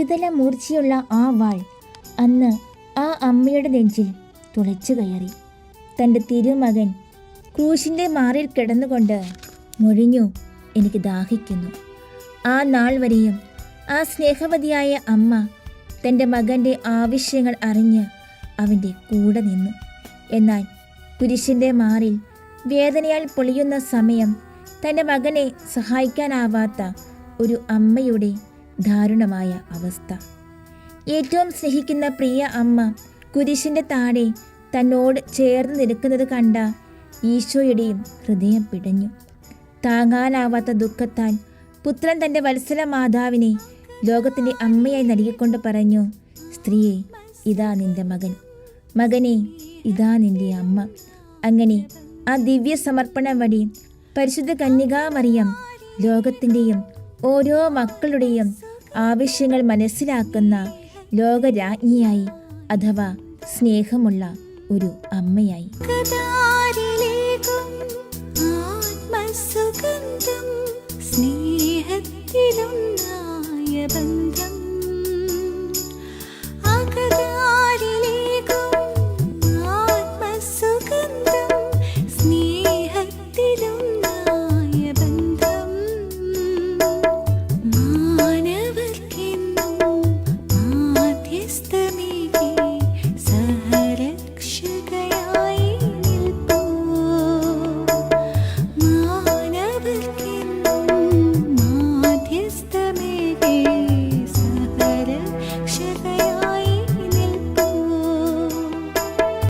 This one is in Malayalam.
ഇരുതല മൂർച്ചയുള്ള ആ വാൾ അന്ന് ആ അമ്മയുടെ നെഞ്ചിൽ തുളച്ചു കയറി. തന്റെ തിരുമകൻ ക്രൂശിന്റെ മാറിൽ കിടന്നുകൊണ്ട് മുഴിഞ്ഞു എനിക്ക് ദാഹിക്കുന്നു. ആ നാൾ വരെയും ആ സ്നേഹവതിയായ അമ്മ തന്റെ മകന്റെ ആവശ്യങ്ങൾ അറിഞ്ഞ് അവന്റെ കൂടെ നിന്നു. എന്നാൽ കുരിശിന്റെ മാറിൽ വേദനയാൽ പൊളിയുന്ന സമയം തന്റെ മകനെ സഹായിക്കാനാവാത്ത ഒരു അമ്മയുടെ ദാരുണമായ അവസ്ഥ. ഏറ്റവും സ്നേഹിക്കുന്ന പ്രിയ അമ്മ കുരിശിന്റെ താഴെ തന്നോട് ചേർന്ന് നിൽക്കുന്നത് കണ്ട ഈശോയുടെയും ഹൃദയം പിടഞ്ഞു. താങ്ങാനാവാത്ത ദുഃഖത്താൽ പുത്രൻ തന്റെ വത്സല മാതാവിനെ ലോകത്തിന്റെ അമ്മയായി നൽകിക്കൊണ്ട് പറഞ്ഞു സ്ത്രീയെ ഇതാ നിന്റെ മകൻ. മകനെ ഇതാ നിന്റെ അമ്മ. അങ്ങനെ ആ ദിവ്യ സമർപ്പണം വഴി പരിശുദ്ധ കന്യകാമറിയം ലോകത്തിന്റെയും ഓരോ മക്കളുടെയും ആവശ്യങ്ങൾ മനസ്സിലാക്കുന്ന ലോകരാജ്ഞിയായി അഥവാ സ്നേഹമുള്ള ഒരു അമ്മയായി. ബന്ധം